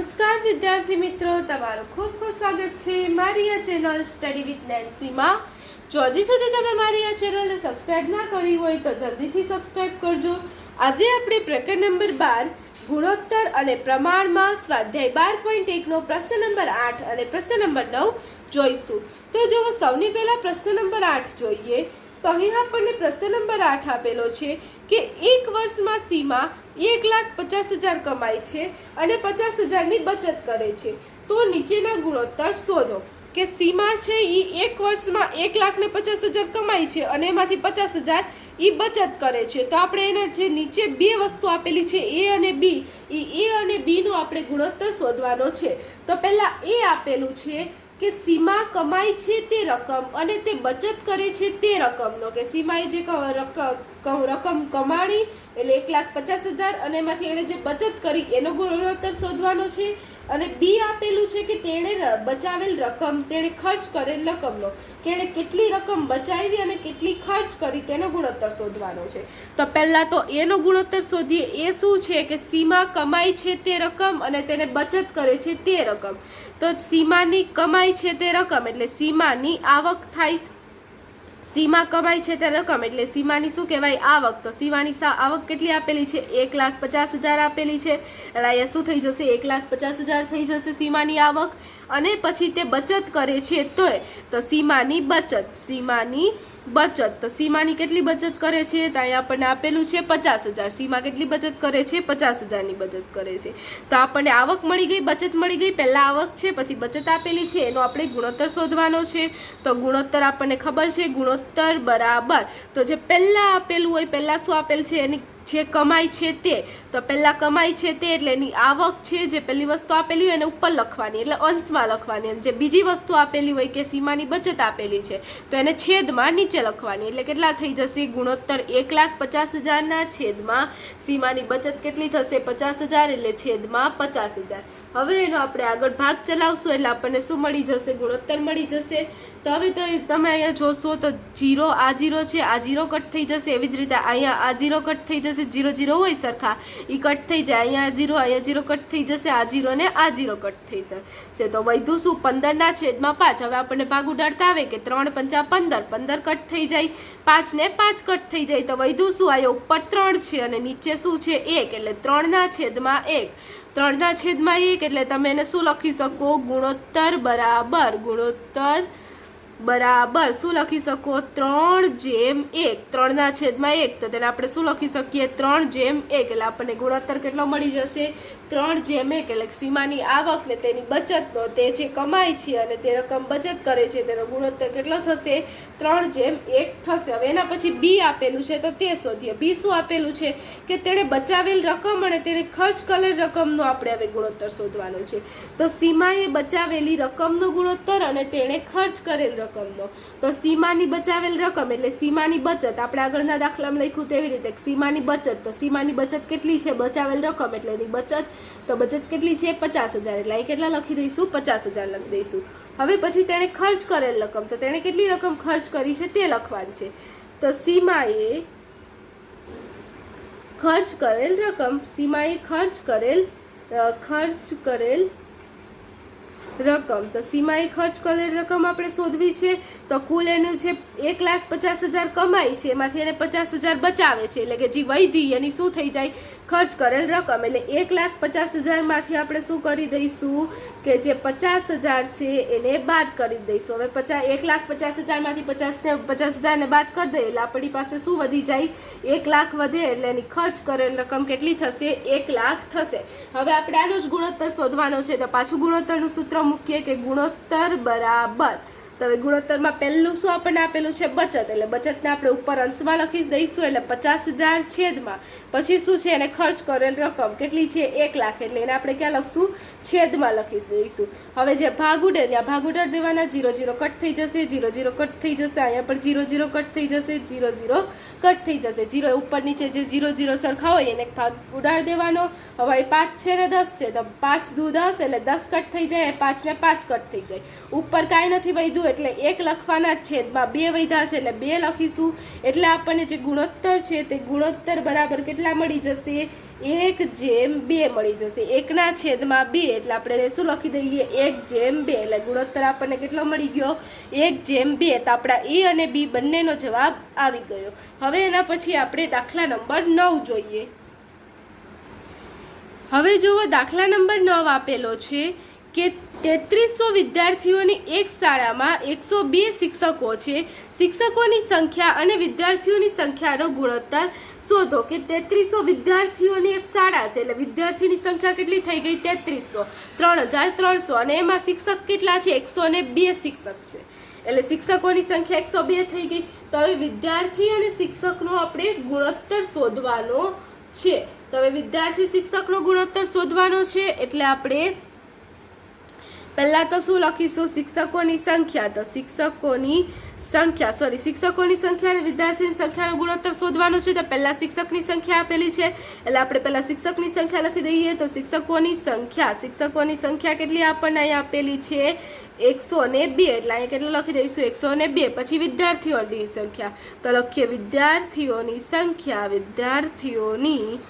નમસ્કાર, વિદ્યાર્થી મિત્રો. તમારું ખૂબ ખૂબ સ્વાગત છે મારી આ ચેનલ સ્ટડી વિથ નેન્સીમાં જો હજી સુધી તમે મારી આ ચેનલને સબસ્ક્રાઇબ ના કરી હોય તો જલ્દીથી સબસ્ક્રાઇબ કરજો. આજે આપણે પ્રકરણ નંબર બાર, ગુણોત્તર અને પ્રમાણમાં સ્વાધ્યાય બાર પોઈન્ટ એકનો પ્રશ્ન નંબર આઠ અને પ્રશ્ન નંબર નવ જોઈશું. તો જો સૌની પહેલાં પ્રશ્ન નંબર આઠ જોઈએ, તો અહીં આપણને પ્રશ્ન નંબર આઠ આપેલો છે કે એક વર્ષમાં સીમા એક લાખ પચાસ હજાર કમાય છે અને પચાસ હજારની બચત કરે છે. તો નીચેના ગુણોત્તર શોધો કે સીમા છે એ એક વર્ષમાં એક લાખ ને પચાસ હજાર કમાય છે અને એમાંથી પચાસ હજાર એ બચત કરે છે. તો આપણે એને જે નીચે બે વસ્તુ આપેલી છે, એ અને બી એ અને બીનો આપણે ગુણોત્તર શોધવાનો છે. તો પહેલાં એ આપેલું છે કે સીમા કમાય છે તે રકમ અને તે બચત કરે છે તે રકમનો. કે સીમાએ જે રકમ કમાણી, એટલે એક લાખ પચાસ હજાર અને એમાંથી એણે જે બચત કરી, એનો ગુણોત્તર શોધવાનો છે. અને બી આપેલું છે કે તેણે બચાવેલ રકમ, તેણે ખર્ચ કરેલ રકમનો. તેણે કેટલી રકમ બચાવી અને કેટલી ખર્ચ કરી તેનો ગુણોત્તર શોધવાનો છે. તો પહેલાં તો એનો ગુણોત્તર શોધીએ. એ શું છે કે સીમા કમાય છે તે રકમ અને તેને બચત કરે છે તે રકમ. તો સીમાની કમાઈ છે તે રકમ એટલે સીમાની આવક થાય સીમા કમાય છે તે રકમ. એટલે સીમાની શું કહેવાય? આવક. તો સીમાની આવક કેટલી આપેલી છે? એક લાખ પચાસ હજાર આપેલી છે. એટલે અહીંયા શું થઈ જશે? એક લાખ પચાસ હજાર થઈ જશે સીમાની આવક. અને પછી તે બચત કરે છે તોય. તો સીમાની બચત. સીમાની બચત. તો સીમાની કેટલી બચત કરે છે? તો અહીંયા આપણને આપેલું છે પચાસ હજાર. સીમા કેટલી બચત કરે છે? પચાસ હજારની બચત કરે છે. તો આપણને આવક મળી ગઈ, બચત મળી ગઈ. પહેલાં આવક છે, પછી બચત આપેલી છે. એનો આપણે ગુણોત્તર શોધવાનો છે. તો ગુણોત્તર આપણને ખબર છે. ગુણોત્તર બરાબર. તો જે પહેલાં આપેલું હોય, પહેલાં શું આપેલ છે? એની જે કમાઈ છે તે, તો પહેલાં કમાઈ છે તે એટલે એની આવક છે જે પહેલી વસ્તુ આપેલી હોય એને ઉપર લખવાની, એટલે અંશમાં લખવાની. જે બીજી વસ્તુ આપેલી હોય કે સીમાની બચત આપેલી છે, તો એને છેદમાં નીચે લખવાની. એટલે કેટલા થઈ જશે? ગુણોત્તર એક લાખ પચાસ હજારના છેદમાં સીમાની બચત કેટલી થશે? પચાસ હજાર એટલે છેદમાં પચાસ હજાર. હવે એનો આપણે આગળ ભાગ ચલાવશું, એટલે આપણને શું મળી જશે? ગુણોત્તર મળી જશે. તો હવે તો તમે અહીંયા જોશો તો જીરો આ જીરો છે, આ જીરો કટ થઈ જશે. એવી જ રીતે અહીંયા આ જીરો કટ થઈ જશે જીરો જીરો હોય સરખા. એ કટ થઈ જાય, અહીંયા જીરો અહીંયા જીરો કટ થઈ જશે, આ જીરો ને આ જીરો કટ થઈ જશે. તો વધુ શું? પંદરના છેદમાં પાંચ. હવે આપણને ભાગ ઉડાડતા આવે કે ત્રણ પંચા પંદર. પંદર કટ થઈ જાય, પાંચ ને પાંચ કટ થઈ જાય. તો વધુ શું? આવ્યો ઉપર ત્રણ છે અને નીચે શું છે? એક. એટલે ત્રણના છેદમાં એક. ત્રણના છેદમાં એક એટલે તમે એને શું લખી શકો? ગુણોત્તર બરાબર. ગુણોત્તર બરાબર. શું લખી શકો? ત્રણ જેમ એક. ત્રણના છેદમાં એક. તો તેને આપણે શું લખી શકીએ? ત્રણ જેમ એક. એટલે આપણને ગુણોત્તર કેટલો મળી જશે? ત્રણ જેમ એક એટલે સીમાની આવક ને તેની બચતનો તે જે કમાય છે અને તે રકમ બચત કરે છે, તેનો ગુણોત્તર કેટલો થશે? ત્રણ જેમ એક થશે. હવે એના પછી બી આપેલું છે, તો તે શોધીએ. બી શું આપેલું છે? કે તેણે બચાવેલ રકમ અને તેને ખર્ચ કરેલ રકમનો આપણે હવે ગુણોત્તર શોધવાનો છે. તો સીમાએ બચાવેલી રકમનો ગુણોત્તર અને તેણે ખર્ચ કરેલ રકમનો. તો સીમાની બચાવેલ રકમ એટલે સીમાની બચત. આપણે આગળના દાખલામાં લખ્યું તેવી રીતે સીમાની બચત, તો સીમાની બચત કેટલી છે? બચાવેલ રકમ એટલે એની બચત તો બચત કેટલી છે? પચાસ હજાર. એટલે અહીં કેટલા લખી દઈશું? પચાસ હજાર લખી દઈશું. હવે પછી તેણે ખર્ચ કરેલ રકમ. તો તેણે કેટલી રકમ ખર્ચ કરી છે તે લખવાની છે. તો સીમાએ ખર્ચ કરેલ રકમ, સીમાએ ખર્ચ કરેલ ખર્ચ કરેલ રકમ. તો સીમાએ ખર્ચ કરેલ રકમ આપણે શોધવી છે. તો કુલ એનું છે એક લાખ પચાસ હજાર કમાય છે. એમાંથી એને પચાસ હજાર બચાવે છે. એટલે કે જે વૈધી, એની શું થઈ જાય? ખર્ચ કરેલ રકમ એટલે એક લાખ પચાસ હજારમાંથી આપણે શું કરી દઈશું કે જે પચાસ હજાર છે એને બાદ કરી દઈશું. હવે પચાસ એક લાખ પચાસ હજારમાંથી પચાસ પચાસ હજારને બાદ કરી દઈએ એટલે આપણી પાસે શું વધી જાય? એક લાખ વધે એટલે એની ખર્ચ કરેલ રકમ કેટલી થશે? એક લાખ થશે. હવે આપણે આનો જ ગુણોત્તર શોધવાનો છે. તો પાછું ગુણોત્તરનું સૂત્ર મૂકીએ કે ગુણોત્તર બરાબર. તો હવે ગુણોત્તરમાં પહેલું શું આપણને આપેલું છે? બચત. એટલે બચતને આપણે ઉપર અંશમાં લખી દઈશું. એટલે પચાસ હજાર છેદમાં. પછી શું છે? એને ખર્ચ કરેલ રકમ. કેટલી છે? એક લાખ. એટલે એને આપણે ક્યાં લખશું? છેદમાં લખી દઈશું. હવે જે ભાગ ઉડે ત્યાં ભાગ ઉડાડ દેવાના જીરો જીરો કટ થઈ જશે જીરો જીરો કટ થઈ જશે. અહીંયા પર જીરો જીરો કટ થઈ જશે જીરો જીરો કટ થઈ જશે. જીરો ઉપર નીચે જે જીરો જીરો સરખા હોય એને ભાગ ઉડાડ દેવાનો. હવે પાંચ છે ને દસ છે. તો પાંચ દુ દસ, એટલે દસ કટ થઈ જાય પાંચ ને પાંચ કટ થઈ જાય. ઉપર કાંઈ નથી વધ્યું એટલે એક લખવાના છેદમાં બે વધ્યા છે એટલે બે લખીશું. એટલે આપણને જે ગુણોત્તર છે તે ગુણોત્તર બરાબર કેટલા મળી જશે? એક જેમ બે મળી જશે. એકના છેદમાં બે એટલે આપણે શું લખી દઈએ? એક જેમ બે. એટલે ગુણોત્તર આપણને કેટલો મળી ગયો? એક જેમ બે. તો આપણા એ અને બી બંનેનો જવાબ આવી ગયો. હવે એના પછી આપણે દાખલા નંબર નવ જોઈએ. હવે જુઓ દાખલા નંબર નવ આપેલો છે. કે તેત્રીસો વિદ્યાર્થીઓની એક શાળામાં એકસો બે શિક્ષકો છે. શિક્ષકોની સંખ્યા અને વિદ્યાર્થીઓની સંખ્યાનો ગુણોત્તર શોધો કે તેત્રીસો વિદ્યાર્થીઓની એક શાળા છે એટલે વિદ્યાર્થીની સંખ્યા કેટલી થઈ ગઈ? તેત્રીસો. ત્રણ હજાર ત્રણસો. અને એમાં શિક્ષક કેટલા છે? એકસો ને બે શિક્ષક છે. એટલે શિક્ષકોની સંખ્યા એકસો બે થઈ ગઈ. તો હવે વિદ્યાર્થી અને શિક્ષકનો આપણે ગુણોત્તર શોધવાનો છે. તો હવે વિદ્યાર્થી શિક્ષકનો ગુણોત્તર શોધવાનો છે. એટલે આપણે પહેલા તો શું લખીશું? શિક્ષકોની સંખ્યા. તો શિક્ષકોની સંખ્યા સોરી શિક્ષકોની સંખ્યા અને વિદ્યાર્થીની સંખ્યાનો ગુણોત્તર શોધવાનો છે. તો પહેલાં શિક્ષકની સંખ્યા આપેલી છે. એટલે આપણે પહેલાં શિક્ષકની સંખ્યા લખી દઈએ. તો શિક્ષકોની સંખ્યા. શિક્ષકોની સંખ્યા કેટલી આપણને અહીંયા આપેલી છે? એકસો ને બે. એટલે અહીંયા કેટલું લખી દઈશું? એકસો ને બે. પછી વિદ્યાર્થીઓની સંખ્યા. તો લખીએ વિદ્યાર્થીઓની સંખ્યા. વિદ્યાર્થીઓની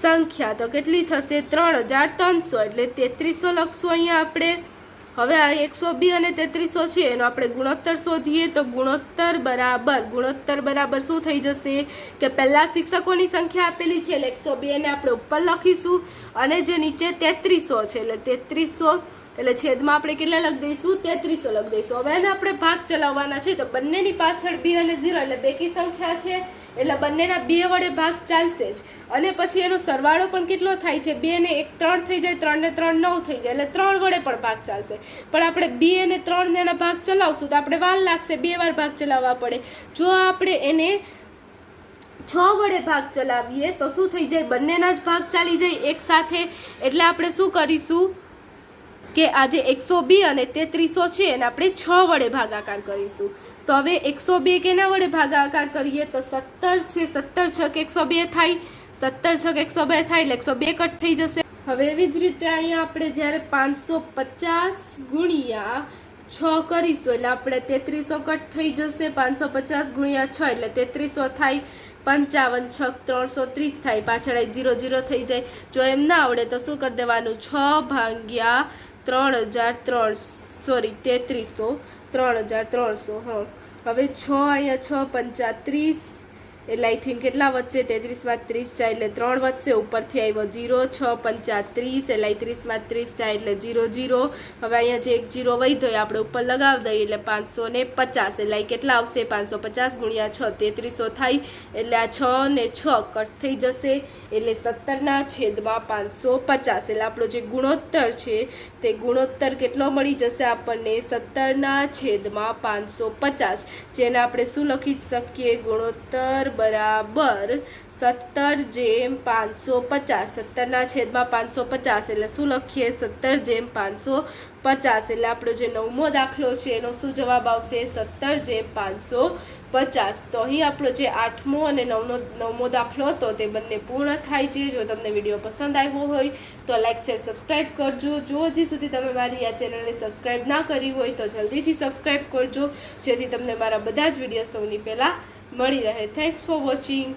સંખ્યા. તો કેટલી થશે? ત્રણ હજાર ત્રણસો. એટલે તેત્રીસો લખશું અહીંયા આપણે. હવે આ એકસો બે અને તેત્રીસો છે, એનો આપણે ગુણોત્તર શોધીએ તો ગુણોત્તર બરાબર ગુણોત્તર બરાબર શું થઈ જશે? કે પહેલાં શિક્ષકોની સંખ્યા આપેલી છે, એટલે એકસો બે ને આપણે ઉપર લખીશું અને જે નીચે તેત્રીસો છે, એટલે તેત્રીસો, એટલે છેદમાં આપણે કેટલા લખી દઈશું? તેત્રીસો લખી દઈશું. હવે એને આપણે ભાગ ચલાવવાના છે, તો બંનેની પાછળ બી અને ઝીરો, એટલે બેકી સંખ્યા છે. એટલે બંનેના બે વડે ભાગ ચાલશે જ. અને પછી એનો સરવાળો પણ કેટલો થાય છે? બે ને એક ત્રણ થઈ જાય, ત્રણ ને ત્રણ નવ થઈ જાય, એટલે ત્રણ વડે પણ ભાગ ચાલશે. પણ આપણે બે અને ત્રણ ને એના ભાગ ચલાવશું તો આપણે વાર લાગશે બે વાર ભાગ ચલાવવા પડે. જો આપણે એને છ વડે ભાગ ચલાવીએ તો શું થઈ જાય? બંનેના જ ભાગ ચાલી જાય એક સાથે. એટલે આપણે શું કરીશું? કે આજે એકસો બે અને તેત્રીસો છે એને આપણે છ વડે ભાગાકાર કરીશું. તો હવે એકસો બે કેના વડે ભાગાકાર કરીએ? તો સત્તર છે, સત્તર છ કે એકસો બે થાય. સત્તર છ એકસો બે થાય એટલે એકસો બે કટ થઈ જશે. હવે એવી જ રીતે અહીંયા આપણે જ્યારે પાંચસો પચાસ ગુણ્યા છ કરીશું એટલે આપણે તેત્રીસો કટ થઈ જશે. પાંચસો પચાસ ગુણ્યા છ એટલે તેત્રીસો થાય. પંચાવન છ ત્રણસો ત્રીસ થાય. પાછળ જીરો જીરો થઈ જાય. જો એમ ના આવડે તો શું કરી દેવાનું? છ ભાગ્યા ત્રણ હજાર ત્રણ સોરી તેત્રીસો, ત્રણ હજાર ત્રણસો, હા. હવે છ અહીંયા છ પંચા ત્રીસ એટલે આઈ થિંક કેટલા વધશે તેત્રીસમાં ત્રીસ જાય એટલે ત્રણ વધશે ઉપરથી આવ્યો જીરો છ, પંચા ત્રીસ, એટલે ત્રીસમાં ત્રીસ જાય એટલે જીરો જીરો હવે અહીંયા જે એક જીરો વધ્યો એ આપણે ઉપર લગાવી દઈએ એટલે પાંચસો ને પચાસ. એટલે કેટલા આવશે? પાંચસો પચાસ ગુણ્યા છ, તેત્રીસો થાય એટલે આ છ ને છ કટ થઈ જશે એટલે સત્તરના છેદમાં પાંચસો પચાસ. એટલે આપણો જે ગુણોત્તર છે તે ગુણોત્તર કેટલો મળી જશે આપણને? સત્તરના છેદમાં પાંચસો પચાસ. જેને આપણે શું લખી શકીએ? ગુણોત્તર બરાબર સત્તર જેમ પાંચસો પચાસ. સત્તરના છેદમાં પાંચસો પચાસ એટલે શું લખીએ? સત્તર જેમ પાંચસો પચાસ એટલે આપણો જે નવમો દાખલો છે એનો શું જવાબ આવશે? સત્તર જેમ પાંચસો પચાસ. તો અહીં આપણો જે આઠમો અને નવનો, નવમો દાખલો હતો તે બંને પૂર્ણ થાય છે. જો તમને વીડિયો પસંદ આવ્યો હોય તો લાઇક શેર સબસ્ક્રાઈબ કરજો. જો હજી સુધી તમે મારી આ ચેનલને સબસ્ક્રાઈબ ના કરી હોય તો જલ્દીથી સબસ્ક્રાઈબ કરજો. જેથી તમને મારા બધા જ વીડિયો સૌની પહેલાં મળી રહે. Thanks for watching